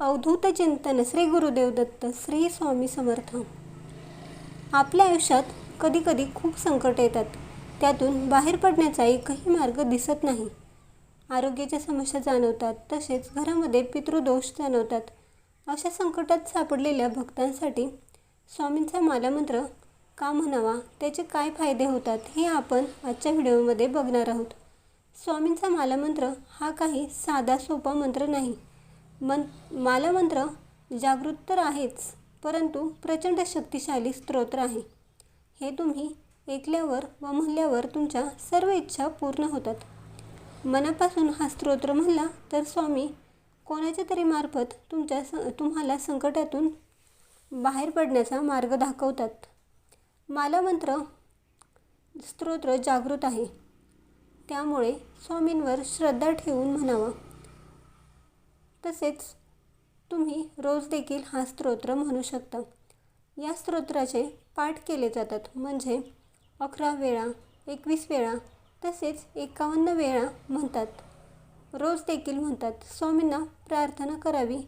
अवधूत चिंतन श्री गुरुदेव दत्त श्री स्वामी समर्थ. आपल्या आयुष्यात कधीकधी खूप संकट येतात. त्यातून बाहेर पडण्याचा एकही मार्ग दिसत नाही. आरोग्याच्या समस्या जाणवतात तसेच घरामध्ये पितृदोष जाणवतात. अशा संकटात सापडलेल्या भक्तांसाठी स्वामींचा मालामंत्र का म्हणावा त्याचे काय फायदे होतात हे आपण आजच्या व्हिडिओमध्ये बघणार आहोत. स्वामींचा मालामंत्र हा काही साधा सोपा मंत्र नाही. मन मालमंत्र जागृत तर आहेच परंतु प्रचंड शक्तिशाली स्तोत्र आहे. हे तुम्ही ऐकल्यावर व म्हणल्यावर तुमच्या सर्व इच्छा पूर्ण होतात. मनापासून हा स्तोत्र म्हणला तर स्वामी कोणाच्या तरी मार्फत तुमच्या स तुम्हाला संकटातून बाहेर पडण्याचा मार्ग दाखवतात. मालामंत्र स्तोत्र जागृत आहे. त्यामुळे स्वामींवर श्रद्धा ठेवून म्हणावा. तसेच तुम्ही रोज देखील हा स्तोत्र म्हणू शकता. या स्तोत्राचे पाठ केले जातात. म्हणजे अकरा वेळा एकवीस वेळा तसेच एकावन्न वेळा म्हणतात. रोज देखील म्हणतात स्वामींना प्रार्थना करावी.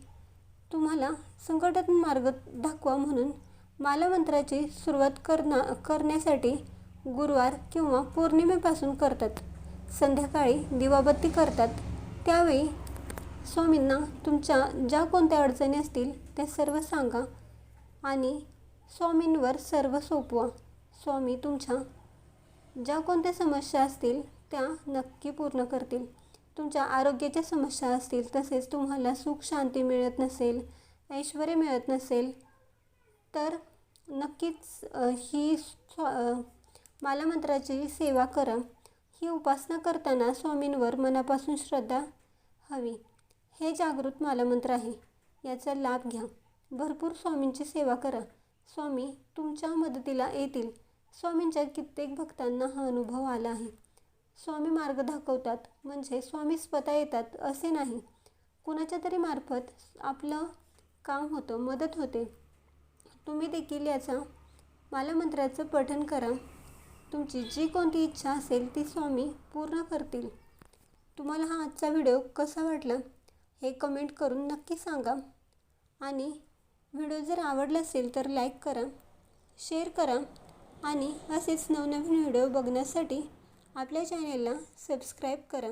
तुम्हाला संकटात मार्ग दाखवा म्हणून मालामंत्राची सुरुवात करना करण्यासाठी गुरुवार किंवा पौर्णिमेपासून करतात. संध्याकाळी दिवाबत्ती करतात. त्यावेळी स्वामींना तुमच्या ज्या कोणत्या अडचणी असतील त्या सर्व सांगा आणि स्वामींवर सर्व सोपवा. स्वामी तुमच्या ज्या कोणत्या समस्या असतील त्या नक्की पूर्ण करतील. तुमच्या आरोग्याच्या समस्या असतील तसेच तुम्हाला सुख शांती मिळत नसेल ऐश्वर मिळत नसेल तर नक्कीच ही स्व मालामंत्राची सेवा करा. ही उपासना करताना स्वामींवर मनापासून श्रद्धा हवी. हे जागृत मालामंत्र आहे. याचा लाभ घ्या. भरपूर स्वामींची सेवा करा. स्वामी तुमच्या मदतीला येतील. स्वामींच्या कित्येक भक्तांना हा अनुभव आला आहे. स्वामी मार्ग दाखवतात म्हणजे स्वामी स्वतः येतात असे नाही. कुणाच्या तरी मार्फत आपलं काम होतं मदत होते. तुम्ही देखील याचा मालामंत्राचं पठन करा. तुमची जी कोणती इच्छा असेल ती स्वामी पूर्ण करतील. तुम्हाला हा आजचा व्हिडिओ कसा वाटला? हे कमेंट करून नक्की सांगा. आणि व्हिडिओ जर आवडला असेल तर लाईक करा शेअर करा आणि असेच नवनवीन व्हिडिओ बघण्यासाठी आपल्या चॅनेलला सबस्क्राईब करा.